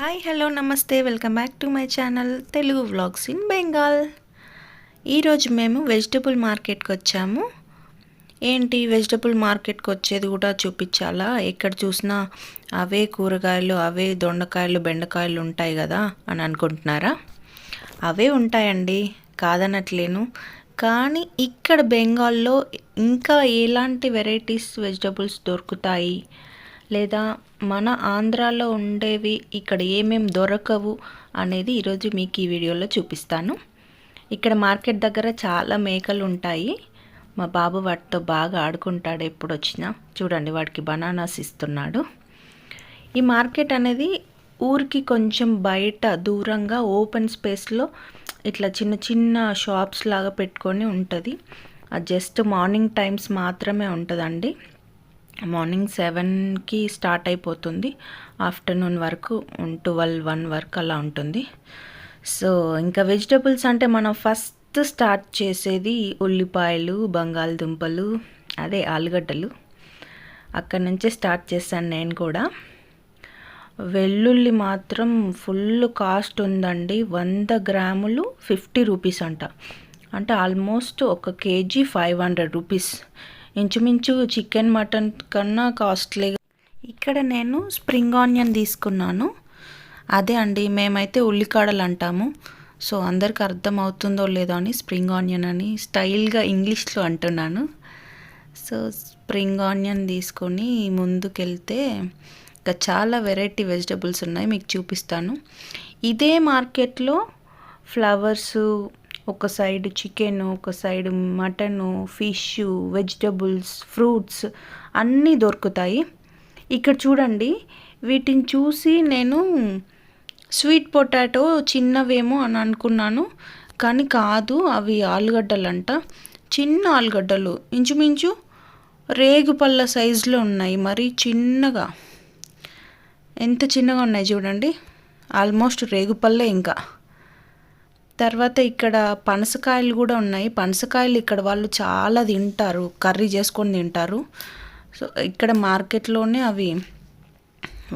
Hi hello నమస్తే welcome back to my channel Telugu vlogs in Bengal ఈరోజు మేము vegetable మార్కెట్కి వచ్చాము. ఏంటి వెజిటబుల్ మార్కెట్కి వచ్చేది కూడా చూపించాలా? ఎక్కడ చూసినా అవే కూరగాయలు అవే దొండకాయలు బెండకాయలు ఉంటాయి కదా అని అనుకుంటున్నారా? అవే ఉంటాయండి కాదనట్లేను. కానీ ఇక్కడ బెంగాల్లో ఇంకా ఎలాంటి వెరైటీస్ వెజిటబుల్స్ దొరుకుతాయి? లేదా మన ఆంధ్రాలో ఉండేవి ఇక్కడ ఏమేం దొరకవు అనేది ఈరోజు మీకు ఈ వీడియోలో చూపిస్తాను. ఇక్కడ మార్కెట్ దగ్గర చాలా మేకలు ఉంటాయి. మా బాబు వాటితో బాగా ఆడుకుంటాడు ఎప్పుడు వచ్చినా. చూడండి వాడికి బనానాస్ ఇస్తున్నాడు. ఈ మార్కెట్ అనేది ఊరికి కొంచెం బయట దూరంగా ఓపెన్ స్పేస్లో ఇట్లా చిన్న చిన్న షాప్స్ లాగా పెట్టుకొని ఉంటుంది. జస్ట్ మార్నింగ్ టైమ్స్ మాత్రమే ఉంటుందండి. మార్నింగ్ సెవెన్కి స్టార్ట్ అయిపోతుంది. ఆఫ్టర్నూన్ వరకు ట్వెల్వ్ వన్ వరకు అలా ఉంటుంది. సో ఇంకా వెజిటబుల్స్ అంటే మనం ఫస్ట్ స్టార్ట్ చేసేది ఉల్లిపాయలు బంగాళదుంపలు అదే ఆలుగడ్డలు. అక్కడి నుంచే స్టార్ట్ చేశాను నేను కూడా. వెల్లుల్లి మాత్రం ఫుల్ కాస్ట్ ఉందండి. వంద గ్రాములు ఫిఫ్టీ రూపీస్ అంట. అంటే ఆల్మోస్ట్ ఒక కేజీ ఫైవ్ హండ్రెడ్ రూపీస్. ఇంచుమించు చికెన్ మటన్ కన్నా కాస్ట్లీ. ఇక్కడ నేను స్ప్రింగ్ ఆనియన్ తీసుకున్నాను. అదే అండి మేమైతే ఉల్లికాడలు అంటాము. సో అందరికి అర్థం అవుతుందో లేదో అని స్ప్రింగ్ ఆనియన్ అని స్టైల్గా ఇంగ్లీష్లో అంటున్నాను. సో స్ప్రింగ్ ఆనియన్ తీసుకొని ముందుకెళ్తే ఇంకా చాలా వెరైటీ వెజిటబుల్స్ ఉన్నాయి మీకు చూపిస్తాను. ఇదే మార్కెట్లో ఫ్లవర్స్ ఒక సైడ్ చికెన్ ఒక side mutton fish vegetables fruits అన్నీ దొరుకుతాయి. ఇక్కడ చూడండి వీటిని చూసి నేను స్వీట్ పొటాటో చిన్నవేమో అని అనుకున్నాను కానీ కాదు అవి ఆలుగడ్డలు అంట చిన్న ఆలుగడ్డలు. ఇంచుమించు రేగుపళ్ళ సైజులో ఉన్నాయి మరి చిన్నగా. ఎంత చిన్నగా ఉన్నాయి చూడండి. ఆల్మోస్ట్ రేగుపల్లే ఇంకా. తర్వాత ఇక్కడ పనసకాయలు కూడా ఉన్నాయి. పనసకాయలు ఇక్కడ వాళ్ళు చాలా తింటారు. కర్రీ చేసుకొని తింటారు. సో ఇక్కడ మార్కెట్లోనే అవి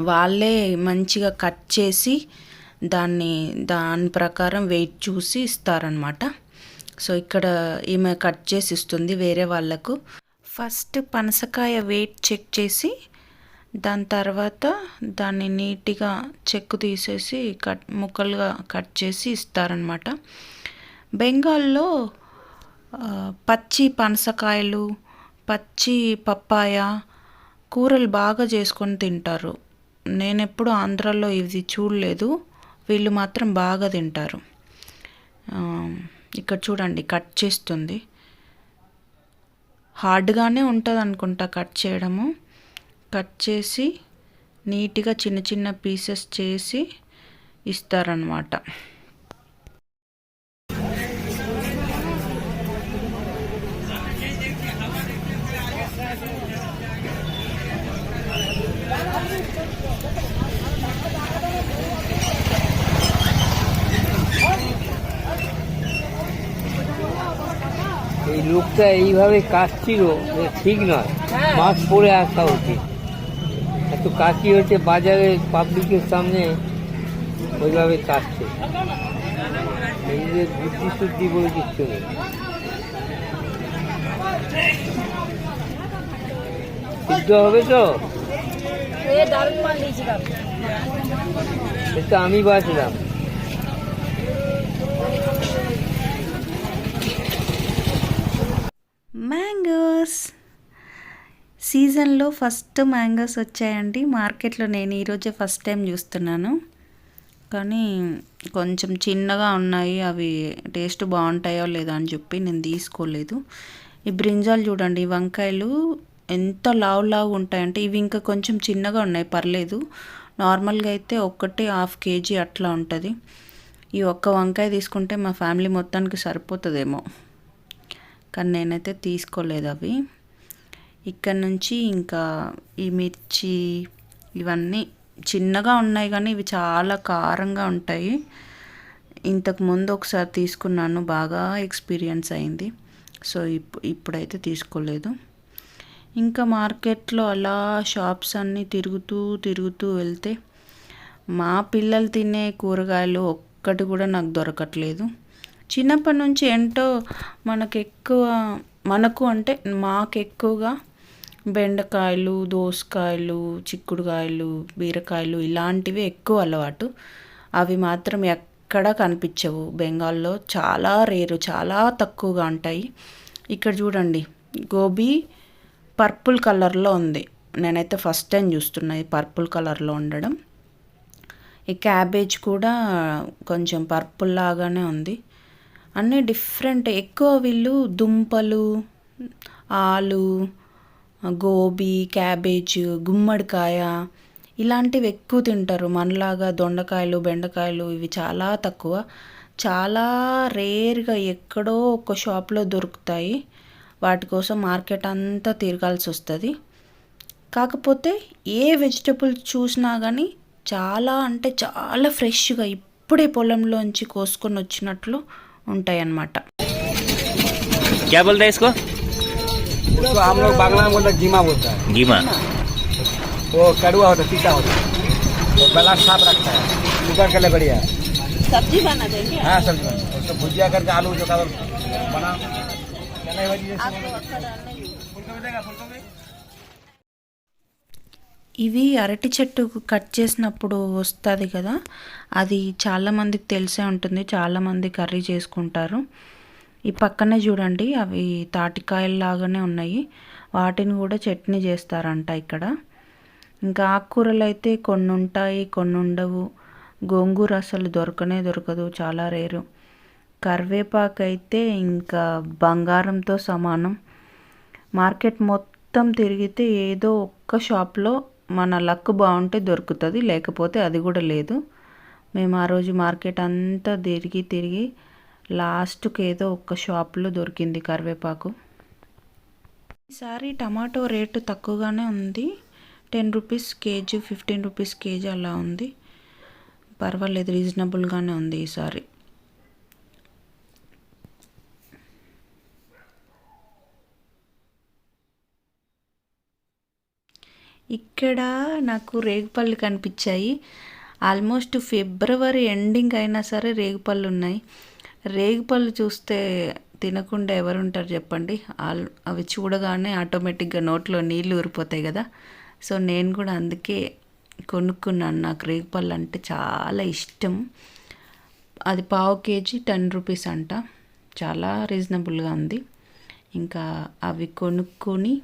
వాళ్ళే మంచిగా కట్ చేసి దాన్ని దాని ప్రకారం వెయిట్ చూసి ఇస్తారనమాట సో ఇక్కడ ఈమె కట్ చేసి ఇస్తుంది వేరే వాళ్ళకు. ఫస్ట్ పనసకాయ వెయిట్ చెక్ చేసి దాని తర్వాత దాన్ని నీట్గా చెక్కు తీసేసి కట్ ముక్కలుగా కట్ చేసి ఇస్తారనమాట బెంగాల్లో పచ్చి పనసకాయలు పచ్చి పప్పాయ కూరలు బాగా చేసుకొని తింటారు. నేను ఎప్పుడు ఆంధ్రాలో ఇది చూడలేదు. వీళ్ళు మాత్రం బాగా తింటారు. ఇక్కడ చూడండి కట్ చేస్తుంది. హార్డ్గానే ఉంటుంది అనుకుంటా కట్ చేయడము. కట్ చేసి నీట్గా చిన్న చిన్న పీసెస్ చేసి ఇస్తారనమాట এই লোকটা এইভাবে কাটছিল ঠিক নয় মাস্ক পরে আসা উচিত একটু কাশি হচ্ছে বাজারে পাবলিকের সামনে ওইভাবে কাটছে নিজেদের বুদ্ধি শুদ্ধি বলে কিচ্ছু সিদ্ধ হবে তো? সেটা আমি বাঁচলাম। ম্যাঙ্গোস సీజన్లో ఫస్ట్ మ్యాంగోస్ వచ్చాయండి. మార్కెట్లో నేను ఈరోజే ఫస్ట్ టైం చూస్తున్నాను. కానీ కొంచెం చిన్నగా ఉన్నాయి. అవి టేస్ట్ బాగుంటాయో లేదో అని చెప్పి నేను తీసుకోలేదు. ఈ బ్రింజాలు చూడండి వంకాయలు ఎంత లావు లావు ఉంటాయంటే ఇవి ఇంకా కొంచెం చిన్నగా ఉన్నాయి పర్లేదు. నార్మల్గా అయితే ఒక్కటి హాఫ్ కేజీ అట్లా ఉంటుంది. ఈ ఒక్క వంకాయ తీసుకుంటే మా ఫ్యామిలీ మొత్తానికి సరిపోతుందేమో. కానీ నేనైతే తీసుకోలేదు అవి. ఇక్కడ నుంచి ఇంకా ఈ మిర్చి ఇవన్నీ చిన్నగా ఉన్నాయి కానీ ఇవి చాలా కారంగా ఉంటాయి. ఇంతకు ముందు ఒకసారి తీసుకున్నాను బాగా ఎక్స్పీరియన్స్ అయింది. సో ఇప్పు ఇప్పుడైతే తీసుకోలేదు. ఇంకా మార్కెట్లో అలా షాప్స్ అన్నీ తిరుగుతూ తిరుగుతూ వెళ్తే మా పిల్లలు తినే కూరగాయలు ఒక్కటి కూడా నాకు దొరకట్లేదు. చిన్నప్పటి నుంచి ఏంటో మనకు ఎక్కువ మనకు అంటే మాకు ఎక్కువగా బెండకాయలు దోసకాయలు చిక్కుడుకాయలు బీరకాయలు ఇలాంటివి ఎక్కువ అలవాటు. అవి మాత్రం ఎక్కడ కనిపించవు. బెంగాల్లో చాలా రేరు చాలా తక్కువగా ఉంటాయి. ఇక్కడ చూడండి గోబీ పర్పుల్ కలర్లో ఉంది. నేనైతే ఫస్ట్ టైం చూస్తున్నా పర్పుల్ కలర్లో ఉండడం. ఈ క్యాబేజ్ కూడా కొంచెం పర్పుల్ లాగానే ఉంది. అన్నీ డిఫరెంట్. ఎక్కువ వీళ్ళు దుంపలు ఆలు గోబీ క్యాబేజ్ గుమ్మడికాయ ఇలాంటివి ఎక్కువ తింటారు. మనలాగా దొండకాయలు బెండకాయలు ఇవి చాలా తక్కువ. చాలా రేర్గా ఎక్కడో ఒక షాప్లో దొరుకుతాయి. వాటి కోసం మార్కెట్ అంతా తిరగాల్సి వస్తుంది. కాకపోతే ఏ వెజిటబుల్ చూసినా కానీ చాలా అంటే చాలా ఫ్రెష్గా ఇప్పుడే పొలంలోంచి కోసుకొని వచ్చినట్లు ఉంటాయి అన్నమాట उसको हम लोग बांग्ला में बोलते हैं गीमा बोलता है गीमा वो कड़ुआ होता है तीखा होता है वो गला साफ रखता है शुगर के लिए बढ़िया है सब्जी बना देंगे हाँ सब्जी बना उसको भुजिया करके आलू जो का बना चने भाजी जैसे फूलगोभी देगा फूलगोभी ఇవి అరటి చెట్టు కట్ చేసినప్పుడు వస్తుంది కదా అది చాలామందికి తెలిసే ఉంటుంది చాలామంది కర్రీ చేసుకుంటారు ఈ పక్కనే చూడండి అవి తాటికాయలు లాగానే ఉన్నాయి. వాటిని కూడా చట్నీ చేస్తారంట ఇక్కడ. ఇంకా ఆకుకూరలు అయితే కొన్ని ఉంటాయి కొన్ని ఉండవు గోంగూర అసలు దొరకనే దొరకదు చాలా రేరు. కరివేపాకు అయితే ఇంకా బంగారంతో సమానం. మార్కెట్ మొత్తం తిరిగితే ఏదో ఒక్క షాప్లో మన లక్ బాగుంటే దొరుకుతుంది లేకపోతే అది కూడా లేదు. మేము ఆ రోజు మార్కెట్ అంతా తిరిగి తిరిగి లాస్ట్కి ఏదో ఒక్క షాప్లో దొరికింది కరివేపాకు. ఈసారి టమాటో రేటు తక్కువగానే ఉంది. Ten rupees KG fifteen rupees KG అలా ఉంది. పర్వాలేదు రీజనబుల్గానే ఉంది ఈసారి. ఇక్కడ నాకు రేగుపళ్ళు కనిపించాయి. ఆల్మోస్ట్ ఫిబ్రవరి ఎండింగ్ అయినా సరే రేగుపళ్ళు ఉన్నాయి. రేగుపళ్ళు చూస్తే తినకుండా ఎవరుంటారు చెప్పండి? అవి చూడగానే ఆటోమేటిక్గా నోట్లో నీళ్ళు ఊరిపోతాయి కదా. సో నేను కూడా అందుకే కొనుక్కున్నాను. నాకు రేగుపళ్ళు అంటే చాలా ఇష్టం. అది పావు కేజీ టెన్ రూపీస్ అంట. చాలా రీజనబుల్గా ఉంది. ఇంకా అవి కొనుక్కొని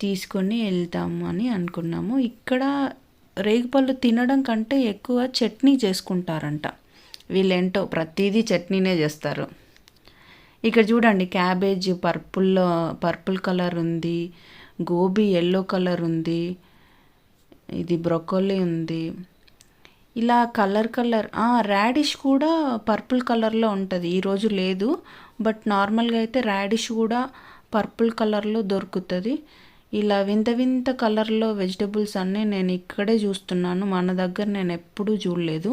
తీసుకొని వెళ్తాము అని అనుకున్నాము. ఇక్కడ రేగిపళ్ళు తినడం కంటే ఎక్కువ చట్నీ చేసుకుంటారంట. వీళ్ళేంటో ప్రతిదీ చట్నీనే చేస్తారు. ఇక్కడ చూడండి క్యాబేజ్ పర్పుల్లో పర్పుల్ కలర్ ఉంది గోబీ ఎల్లో కలర్ ఉంది ఇది బ్రొకోలీ ఉంది. ఇలా కలర్ కలర్ రాడిష్ కూడా పర్పుల్ కలర్లో ఉంటుంది. ఈరోజు లేదు బట్ నార్మల్గా అయితే రాడిష్ కూడా పర్పుల్ కలర్లో దొరుకుతుంది. ఇలా వింత వింత కలర్లో వెజిటబుల్స్ అన్నీ నేను ఇక్కడే చూస్తున్నాను. మన దగ్గర నేను ఎప్పుడూ చూడలేదు.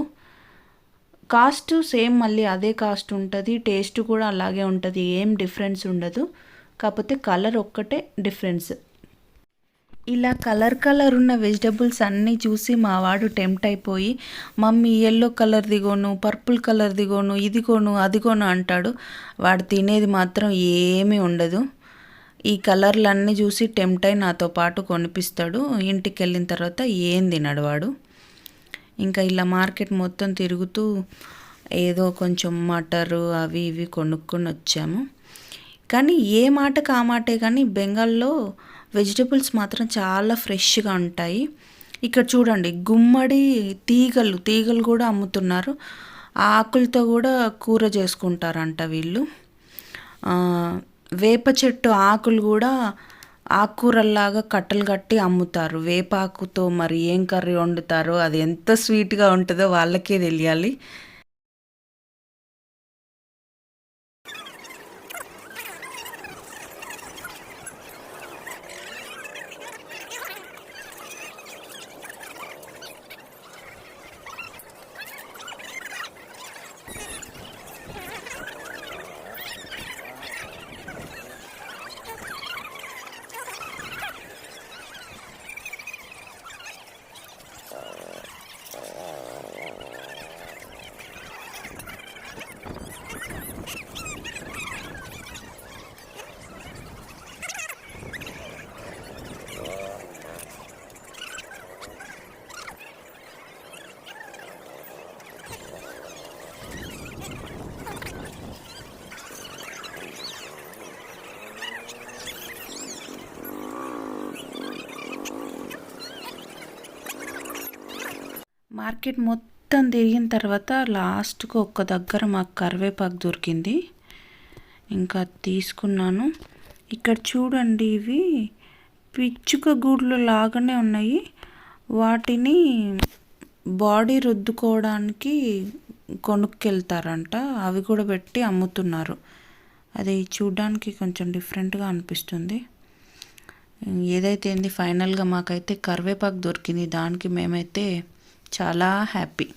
కాస్ట్ సేమ్ మళ్ళీ అదే కాస్ట్ ఉంటుంది టేస్ట్ కూడా అలాగే ఉంటుంది ఏం డిఫరెన్స్ ఉండదు. కాకపోతే కలర్ ఒక్కటే డిఫరెన్స్. ఇలా కలర్ కలర్ ఉన్న వెజిటబుల్స్ అన్నీ చూసి మా వాడు టెంప్ట్ అయిపోయి మమ్మీ ఎల్లో కలర్ దిగోను పర్పుల్ కలర్ దిగోను ఇది కొను అది కొను అంటాడు. వాడు తినేది మాత్రం ఏమీ ఉండదు. ఈ కలర్లన్నీ చూసి టెంప్ట్ అయి నాతో పాటు కొనిపిస్తాడు. ఇంటికి వెళ్ళిన తర్వాత ఏం తినడు వాడు. ఇంకా ఇలా మార్కెట్ మొత్తం తిరుగుతూ ఏదో కొంచెం మటరు అవి ఇవి కొనుక్కొని వచ్చాము. కానీ ఏ మాటకు ఆ మాటే కానీ బెంగాల్లో వెజిటబుల్స్ మాత్రం చాలా ఫ్రెష్గా ఉంటాయి. ఇక్కడ చూడండి గుమ్మడి తీగలు తీగలు కూడా అమ్ముతున్నారు. ఆ ఆకులతో కూడా కూర చేసుకుంటారంట వీళ్ళు. వేప చెట్టు ఆకులు కూడా ఆకుకూరల్లాగా కట్టలు కట్టి అమ్ముతారు. వేపాకుతో మరి ఏం కర్రీ వండుతారో అది ఎంత స్వీట్గా ఉంటుందో వాళ్ళకే తెలియాలి. మార్కెట్ మొత్తం తిరిగిన తర్వాత లాస్ట్కు ఒక్క దగ్గర మాకు కరివేపాకు దొరికింది. ఇంకా తీసుకున్నాను. ఇక్కడ చూడండి ఇవి. పిచ్చుక గూడ్లు లాగానే ఉన్నాయి. వాటిని బాడీ రుద్దుకోవడానికి కొనుక్కెళ్తారంట. అవి కూడా పెట్టి అమ్ముతున్నారు. అది చూడడానికి కొంచెం డిఫరెంట్గా అనిపిస్తుంది. ఏదైతే ఏంది ఫైనల్గా మాకైతే కరివేపాకు దొరికింది దానికి మేమైతే చాలా హ్యాపీ.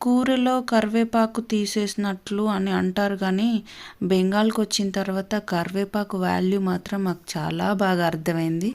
కూరలో కరివేపాకు తీసేసినట్లు అని అంటారు కానీ బెంగాల్కి వచ్చిన తర్వాత కరివేపాకు వాల్యూ మాత్రం మాకు చాలా బాగా అర్థమైంది.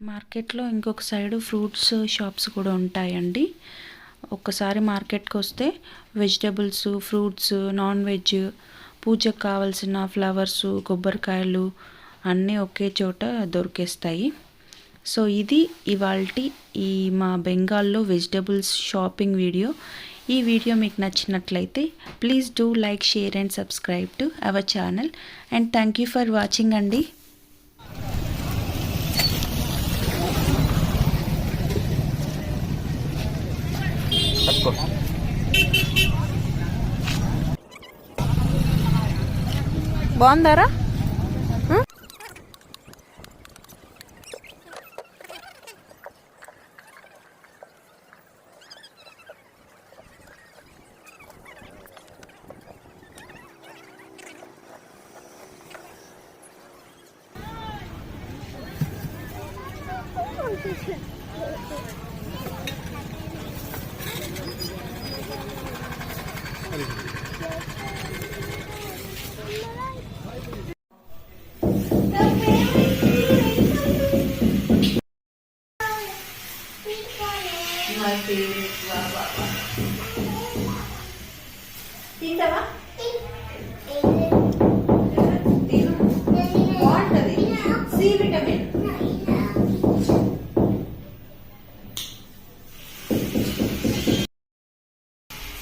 మార్కెట్లో ఇంకొక సైడు ఫ్రూట్స్ షాప్స్ కూడా ఉంటాయండి. ఒక్కసారి మార్కెట్కి వస్తే వెజిటబుల్స్ ఫ్రూట్స్ నాన్ వెజ్ పూజకు కావాల్సిన ఫ్లవర్స్ కొబ్బరికాయలు అన్నీ ఒకే చోట దొరికేస్తాయి. సో ఇది ఇవాల్టి ఈ మా బెంగాల్లో వెజిటబుల్స్ షాపింగ్ వీడియో. ఈ వీడియో మీకు నచ్చినట్లయితే please do like share and subscribe to our channel. And thank you for watching అండి. 거. 뭐 한다라? 응? తింటావా? బాగుంటుంది. C vitamin.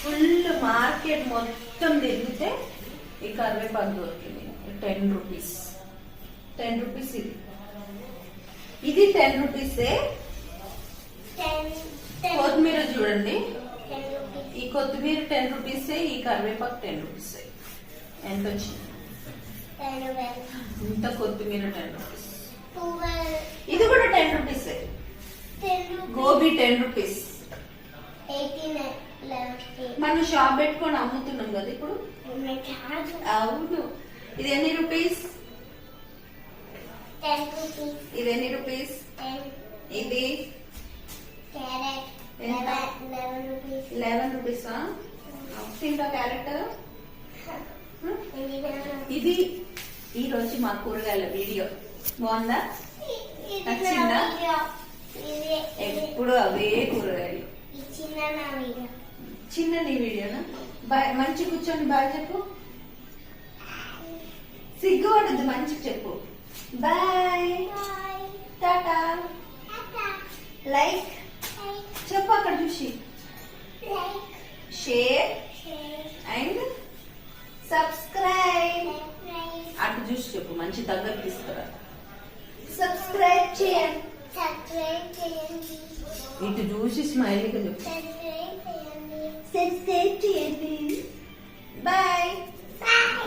ఫుల్ మార్కెట్ మొత్తం తిరిగితే ఈ కరివేపాకు దొరికింది. Ten rupees. టెన్ రూపీస్ ఇది. ఇది టెన్ రూపీసే. కొత్తిమీర చూడండి. కొత్తిమీర టెన్ రూపీసే ఈ కరివేపాకు టెన్ రూపీసే ఎంత వచ్చింది ఇంత కొత్తిమీర టెన్ రూపీస్ ఇది కూడా టెన్ రూపీసే గోబీ టెన్ రూపీస్ మనం షాప్ పెట్టుకొని అమ్ముతున్నాం కదా ఇప్పుడు? అవును. ఇది ఎన్ని రూపీస్ ఇది ఎన్ని రూపీస్ ఇది? లెవెన్ రూపీసా తింటా క్యారెట్? ఇది ఈ రోజు మా కూరగాయల వీడియో. బాగుందా? నచ్చిందా? ఎప్పుడు అవే కూరగాయలు. చిన్న నీ వీడియోనా? మంచి కూర్చొని బాయ్ చెప్పు. సిగ్గుపడద్దు మంచిగా చెప్పు. బాయ్. టాటా. లైక్. చెప్పు అక్కడ చూసి. షేర్ అండ్ సబ్స్క్రైబ్ అటు చూసి చెప్పు మంచి దగ్గర తీసుకురా. సబ్స్క్రైబ్ చేయండి. ఇటు చూసి స్మైల్ చెప్పు. సబ్స్క్రైబ్ చేయండి. Bye bye